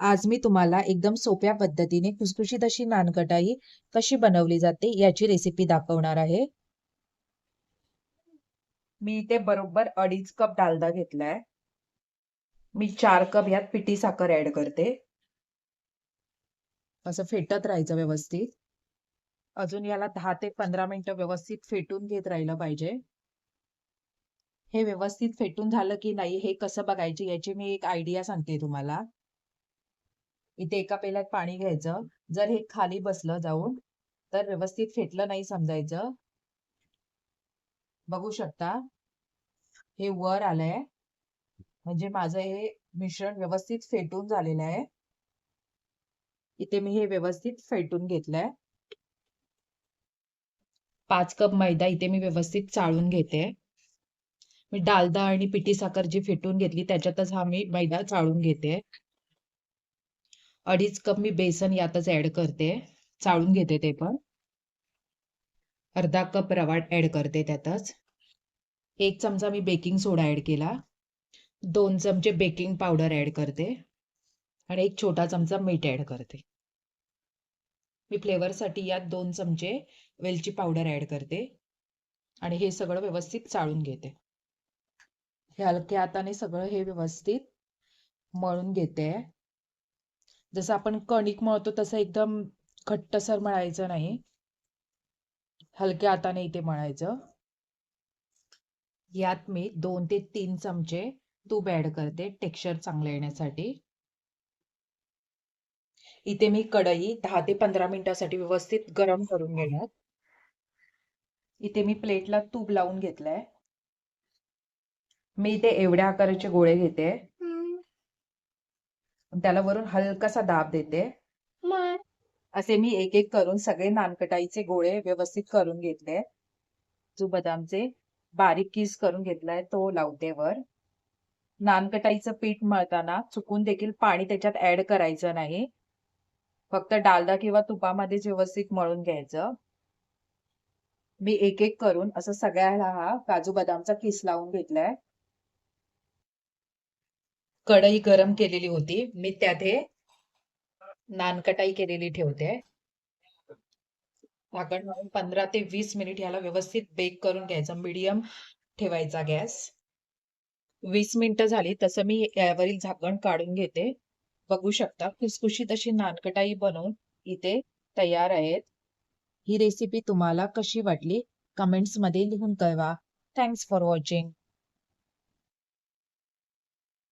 आज मी तुम्हाला एकदम सोप्या पद्धतीने खुसखुशीत अशी नानकटाई कशी बनवली जाते याची रेसिपी दाखवणार आहे. मी इथे बरोबर अडीच कप डालदा घेतलाय. मी चार कप यात पिठी साखर ऍड करते. असं फेटत राहायचं व्यवस्थित. अजून याला दहा ते पंधरा मिनिटं व्यवस्थित फेटून घेत राहिलं पाहिजे. हे व्यवस्थित फेटून झालं की नाही हे कसं बघायचे याची मी एक आयडिया सांगते तुम्हाला. इथे एका पेल्यात पाणी घ्यायचं. जर हे खाली बसलं जाऊन तर व्यवस्थित फेटलं नाही समजायचं. बघू शकता? हे वर आलंय. म्हणजे माझं हे मिश्रण व्यवस्थित फेटून झालेलं आहे. इथे मी हे व्यवस्थित फेटून घेतलंय. पाच कप मैदा इथे मी व्यवस्थित चाळून घेते. मी डालदा आणि पिठी साखर जी फेटून घेतली त्याच्यातच हा मी मैदा चाळून घेते. अडीच कप मी बेसन यातच ऍड करते. चाळून घेते ते पण. अर्धा कप रवा ऍड करते त्यातच. एक चमचा मी बेकिंग सोडा ऍड केला. दोन चमचे बेकिंग पावडर ऍड करते. आणि एक छोटा चमचा मीठ ऍड करते. मी फ्लेवरसाठी यात दोन चमचे वेलची पावडर ऍड करते. आणि हे सगळं व्यवस्थित चाळून घेते. हे हलक्या हाताने सगळं हे व्यवस्थित मळून घेते. जसं आपण कणिक मळतो तसं एकदम घट्टसर मळायचं नाही. हलक्या हाताने इथे मळायचं. यात मी दोन ते तीन चमचे तूप ऍड करते टेक्स्चर चांगलं येण्यासाठी. इथे मी कढई दहा ते पंधरा मिनिटासाठी व्यवस्थित गरम करून घेणार. इथे मी प्लेटला तूप लावून घेतलंय. मी इथे एवढ्या आकाराचे गोळे घेते. त्याला वरून हलकासा दाब देते. असे मी एक एक करून सगळे नानकटाईचे गोळे व्यवस्थित करून घेतले. जो बदामचे बारीक किस करून घेतलाय तो लावते वर. नानकटाईचं पीठ मळताना चुकून देखील पाणी त्याच्यात ऍड करायचं नाही. फक्त डालडा किंवा तुपामध्येच व्यवस्थित मळून घ्यायचं. मी एक एक करून असं सगळ्याला हा काजू बदामचा किस लावून घेतलाय. कढई गरम केलेली होती. मी त्यात हे नानकटाई केलेली ठेवते. झाकण लावून पंधरा ते वीस मिनिट ह्याला व्यवस्थित बेक करून घ्यायचं. मीडियम ठेवायचा गॅस. वीस मिनिटं झाली. तसं मी यावरील झाकण काढून घेते. बघू शकता खुसखुशीत अशी नानकटाई बनवून इथे तयार आहेत. ही रेसिपी तुम्हाला कशी वाटली? कमेंट्समध्ये लिहून कळवा. Thanks for watching